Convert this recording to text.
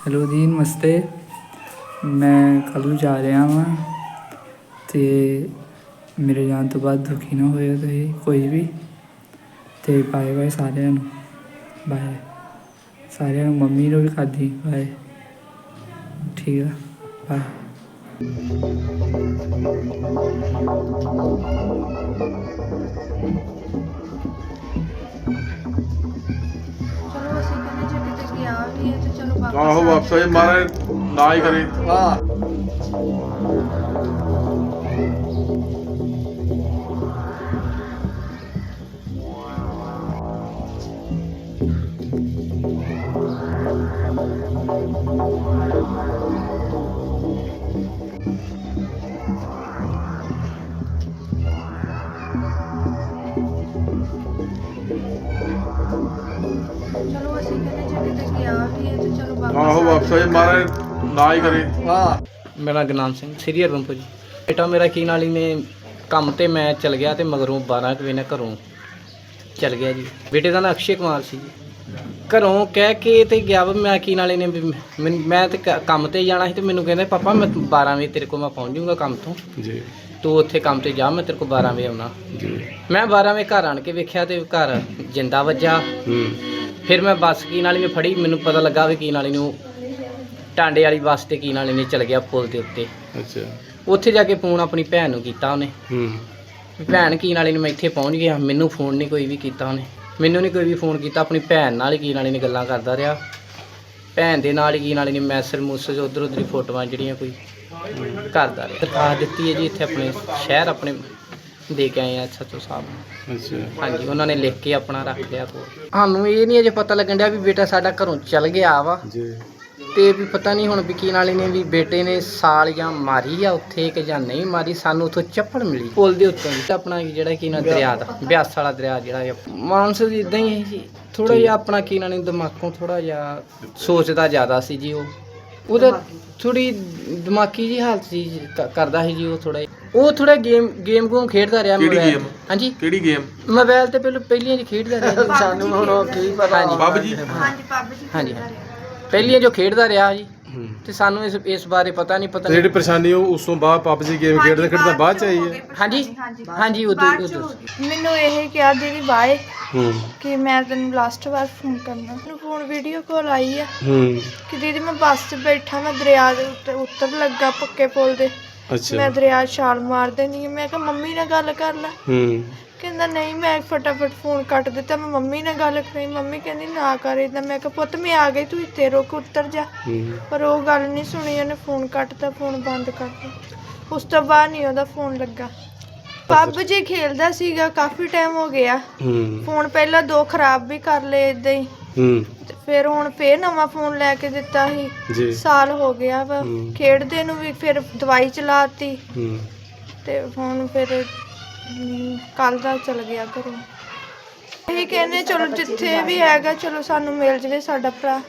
Hello ਜੀ ਨਮਸਤੇ ਮੈਂ ਕੱਲ੍ਹ ਨੂੰ ਜਾ ਰਿਹਾ ਹਾਂ ਤੇ ਮੇਰੇ ਜਾਣ ਤੋਂ ਬਾਅਦ ਦੁਖੀ ਨਾ ਹੋਇਓ ਤੁਸੀਂ, ਕੋਈ ਵੀ। ਤੇ ਬਾਏ ਬਾਏ ਸਾਰਿਆਂ ਨੂੰ। ਬਾਏ ਸਾਰਿਆਂ ਨੂੰ ਮੰਮੀ ਨੂੰ ਵੀ ਖਾਦੀ ਬਾਏ ਠੀਕ ਆ? ਬਾਏ ਕਿਤੇ ਗਿਆ ਵੀ ਹੈ ਤੇ ਚਲੋ ਵਾਪਸ ਆਹੋ ਆ ਵਾਪਸ ਆਏ ਮਹਾਰਾਜ ਨਾ ਹੀ ਕਰੇ ਹਾਂ ਚਲੋ ਅਸੀਂ ਕਹਿੰਦੇ ਗਿਆ ਵੀ ਹੈ ਤੇ ਚਲੋ ਵਾਪਸ ਆਹੋ ਆ ਵਾਪਸ ਆਏ ਮਹਾਰਾਜ ਨਾ ਹੀ ਕਰੇ। ਹਾਂ ਮੇਰਾ ਗੁਰਨਾਮ ਸਿੰਘ ਸ੍ਰੀ ਹਰਮਨਪੁਰ ਜੀ। ਬੇਟਾ ਮੇਰਾ ਕੀ ਨਾਲੀ ਨੇ ਕੰਮ ਤੇ ਮੈਂ ਚਲ ਗਿਆ ਤੇ ਮਗਰੋਂ 12 ਕੁ ਵਜੇ ਨਾਲ ਘਰੋਂ ਚਲ ਗਿਆ ਜੀ। ਬੇਟੇ ਦਾ ਨਾਂ ਅਕਸ਼ੇ ਕੁਮਾਰ ਸੀ ਜੀ। ਘਰੋਂ ਕਹਿ ਕੇ ਤੇ ਗਿਆ ਵਾ ਮੈਂ ਕੀ ਨਾਲੇ ਨੇ ਮੈਂ ਤੇ ਕ- ਕੰਮ ਤੇ ਜਾਣਾ ਸੀ ਤੇ ਮੈਨੂੰ ਕਹਿੰਦੇ ਪਾਪਾ ਮੈਂ 12 ਵਜੇ ਤੇਰੇ ਕੋਲ ਮੈਂ ਪਹੁੰਚ ਜਾਊਂਗਾ ਕੰਮ ਤੋਂ। ਜੀ। ਤੂੰ ਉੱਥੇ ਕੰਮ ਤੇ ਜਾ ਮੈਂ ਤੇਰੇ ਕੋਲ 12 ਵਜੇ ਆਉਣਾ। ਜੀ। ਮੈਂ 12 ਵਜੇ ਘਰ ਆਣ ਕੇ ਵੇਖਿਆ ਤੇ ਘਰ ਜਿੰਦਾ ਵੱਜਾ। ਹੂੰ। ਫਿਰ ਮੈਂ ਬੱਸ ਕੀ ਨਾਲੀ ਮੈਂ ਫੜੀ ਮੈਨੂੰ ਪਤਾ ਲੱਗਾ ਵੀ ਕੀ ਨਾਲੀ ਨੂੰ ਟਾਂਡੇ ਵਾਲੀ ਬੱਸ ਤੇ ਕੀ ਨਾਲੀ ਨੇ ਚਲ ਗਿਆ ਪੁਲ ਦੇ ਉੱਤੇ। ਅੱਛਾ। ਉੱਥੇ ਜਾ ਕੇ ਫੋਨ ਆਪਣੀ ਭੈਣ ਨੂੰ ਕੀਤਾ ਉਹਨੇ। ਹੂੰ। ਵੀ ਭੈਣ ਕੀ ਨਾਲੇ ਨੂੰ ਮੈਂ ਇੱਥੇ ਪਹੁੰਚ ਗਿਆ ਮੈਨੂੰ ਫੋਨ ਨਹੀਂ ਕੋਈ ਵੀ ਕੀਤਾ ਉਹਨੇ। ਮੈਨੂੰ ਨਹੀਂ ਕੋਈ ਵੀ ਫੋਨ ਕੀਤਾ ਆਪਣੀ ਭੈਣ ਨਾਲ ਹੀ ਕੀ ਨਾਲੇ ਨੇ ਗੱਲਾਂ ਕਰਦਾ ਰਿਹਾ। ਭੈਣ ਦੇ ਨਾਲ ਹੀ ਕੀ ਨਾਲੇ ਨੇ ਮੈਸੇਜ ਮੂਸੇਜ ਉਧਰ ਉਧਰ ਫੋਟੋਆਂ ਜਿਹੜੀਆਂ ਕੋਈ ਕਰਦਾ ਰਿਹਾ। ਦਰਖਾਸਤ ਦਿੱਤੀ ਹੈ ਜੀ ਇੱਥੇ ਆਪਣੇ ਸ਼ਹਿਰ ਆਪਣੇ ਦੇ ਕੇ ਆਏ ਆ ਸੱਚੋ ਸਾਹਿਬ ਨੂੰ। ਅੱਛਾ। ਹਾਂਜੀ ਉਹਨਾਂ ਨੇ ਲਿਖ ਕੇ ਆਪਣਾ ਰੱਖ ਲਿਆ ਕੋਲ। ਸਾਨੂੰ ਇਹ ਨਹੀਂ ਅਜੇ ਪਤਾ ਲੱਗਣ ਡਿਆ ਵੀ ਬੇਟਾ ਸਾਡਾ ਘਰੋਂ ਚਲ ਗਿਆ ਵਾ। ਜੀ। ਤੇ ਵੀ ਪਤਾ ਨਹੀਂ ਹੁਣ ਵੀ ਕੀ ਨਾਲੇ ਨੇ ਵੀ ਬੇਟੇ ਨੇ ਸਾਲ ਜਾਂ ਮਾਰੀ ਆ ਉੱਥੇ ਕਿ ਜਾਂ ਨਹੀਂ ਮਾਰੀ ਸਾਨੂੰ ਉੱਥੋਂ ਚੱਪੜ ਮਿਲੀ। ਪੁਲ ਦੇ ਉੱਤੋਂ ਜੀ। ਆਪਣਾ ਜਿਹੜਾ ਕੀ ਨਾ ਦਰਿਆ ਦਾ ਬਿਆਸ ਵਾਲਾ ਦਰਿਆ ਜਿਹੜਾ ਇਹ। ਮਾਨਸ ਜੀ ਇਦਾਂ ਹੀ ਹੈ ਜੀ। ਥੋੜਾ ਜਿਹਾ ਆਪਣਾ ਕੀ ਨਾਲੇ ਦਿਮਾਗੋਂ ਥੋੜਾ ਜਿਹਾ ਸੋਚਦਾ ਜ਼ਿਆਦਾ ਸੀ ਜੀ ਉਹ। ਉਹਦਾ ਥੋੜੀ ਦਿਮਾਗੀ ਜੀ ਹਾਲਤ ਸੀ ਜੀ, ਕ- ਕਰਦਾ ਸੀ ਜੀ ਉਹ ਥੋੜਾ ਉਹ ਥੋੜਾ ਗੇਮ ਗੇਮ ਗੂਮ ਖੇਡਦਾ ਰਿਹਾ ਕਿਹੜੀ game? ਹਾਂਜੀ? ਕਿਹੜੀ ਗੇਮ ਮੋਬਾਈਲ ਤੇ ਪਹਿਲਾਂ ਪਹਿਲੀਆਂ ਜੀ ਖੇਡਦਾ ਰਿਹਾ। ਜੀ ਸਾਨੂੰ ਹੁਣ ਉਹ ਕੀ ਪਤਾ। ਹਾਂਜੀ। ਬੱਬ ਜੀ ਹਾਂਜੀ ਪੱਬ ਜੀ ਹਾਂਜੀ ਪਹਿਲੀਆਂ ਜੋ ਖੇਡਦਾ ਰਿਹਾ ਜੀ। ਤੇ ਸਾਨੂੰ ਇਸ ਇਸ ਬਾਰੇ ਪਤਾ ਨਹੀਂ ਪਤਾ ਤੇ ਜਿਹੜੀ ਨਹੀਂ ਪਰੇਸ਼ਾਨੀ ਉਹ ਉਸ ਤੋਂ ਬਾਅਦ ਪਬਜੀ ਗੇਮ ਖੇਡਦੇ ਖੇਡਦਾ ਬਾਅਦ ਚ ਆਈ ਹੈ ਹਾਂਜੀ। ਹਾਂਜੀ ਹਾਂਜੀ ਉਦੋਂ ਉਦੋਂ। ਮੈਨੂੰ ਇਹ ਕਿਹਾ ਦੀਦੀ ਬਾਏ ਹੂੰ। ਕਿ ਮੈਂ ਤੈਨੂੰ ਲਾਸਟ ਵਾਰ ਫੋਨ ਕਰਨਾ। ਮੈਨੂੰ ਫੋਨ ਵੀਡੀਓ ਕਾਲ ਆਈ ਆ। ਹੂੰ। ਕਿ ਦੀਦੀ ਮੈਂ ਬੱਸ 'ਚ ਬੈਠਾ ਮੈਂ ਦਰਿਆ ਦੇ ਉੱਤੇ ਉੱਤਰ ਲੱਗਾ ਪੱਕੇ ਪੁਲ ਦੇ। ਅੱਛਾ। ਮੈਂ ਦਰਿਆ 'ਚ ਛਾਲ ਮਾਰ ਦੇਣੀ। ਮੈਂ ਕਿਹਾ ਮੰਮੀ ਨਾਲ ਗੱਲ ਕਰ ਲੈ। ਹੂੰ। ਕਹਿੰਦਾ ਨਹੀਂ ਮੈਂ ਫਟਾਫਟ ਫੋਨ ਕੱਟ ਦਿੱਤਾ। ਮੈਂ ਮੰਮੀ ਨਾਲ ਗੱਲ ਕਰੀ। ਮੰਮੀ ਕਹਿੰਦੀ ਨਾ ਕਰ ਏਦਾਂ। ਮੈਂ ਕਿਹਾ ਪੁੱਤ ਮੈਂ ਆ ਗਈ। ਤੂੰ ਇੱਥੇ ਰੁਕ ਉੱਤਰ ਜਾ। ਹੂੰ। ਪਰ ਉਹ ਗੱਲ ਨਹੀਂ ਸੁਣੀ। ਉਹਨੇ ਫੋਨ ਕੱਟਤਾ ਫੋਨ ਬੰਦ ਕਰਤਾ ਉਸ ਤੋਂ ਬਾਅਦ ਨਹੀਂ ਉਹਦਾ ਫੋਨ ਲੱਗਾ। ਪੱਬ ਜੀ ਖੇਲਦਾ ਸੀਗਾ ਕਾਫੀ ਟਾਈਮ ਹੋ ਗਿਆ। ਹੂੰ। ਫੋਨ ਪਹਿਲਾਂ ਦੋ ਖਰਾਬ ਵੀ ਕਰ ਲਏ ਇਦਾਂ ਹੀ। ਹੂੰ। ਤੇ ਫਿਰ ਹੁਣ ਫੇਰ ਨਵਾਂ ਫੋਨ ਲੈ ਕੇ ਦਿੱਤਾ ਸੀ। ਜੀ। ਸਾਲ ਹੋ ਗਿਆ ਵਾ। ਹੂੰ। ਖੇਡਦੇ ਨੂੰ ਵੀ ਫਿਰ ਦਵਾਈ ਚਲਾਤੀ। ਹੂੰ। ਤੇ ਹੁਣ ਫਿਰ ਕੱਲ ਦਾ ਚਲ ਗਿਆ ਘਰੋਂ। ਇਹ ਕਹਿੰਦੇ ਚਲੋ ਜਿੱਥੇ ਵੀ ਹੈਗਾ ਚਲੋ ਸਾਨੂੰ ਮਿਲ ਜਵੇ ਸਾਡਾ ਭਰਾ।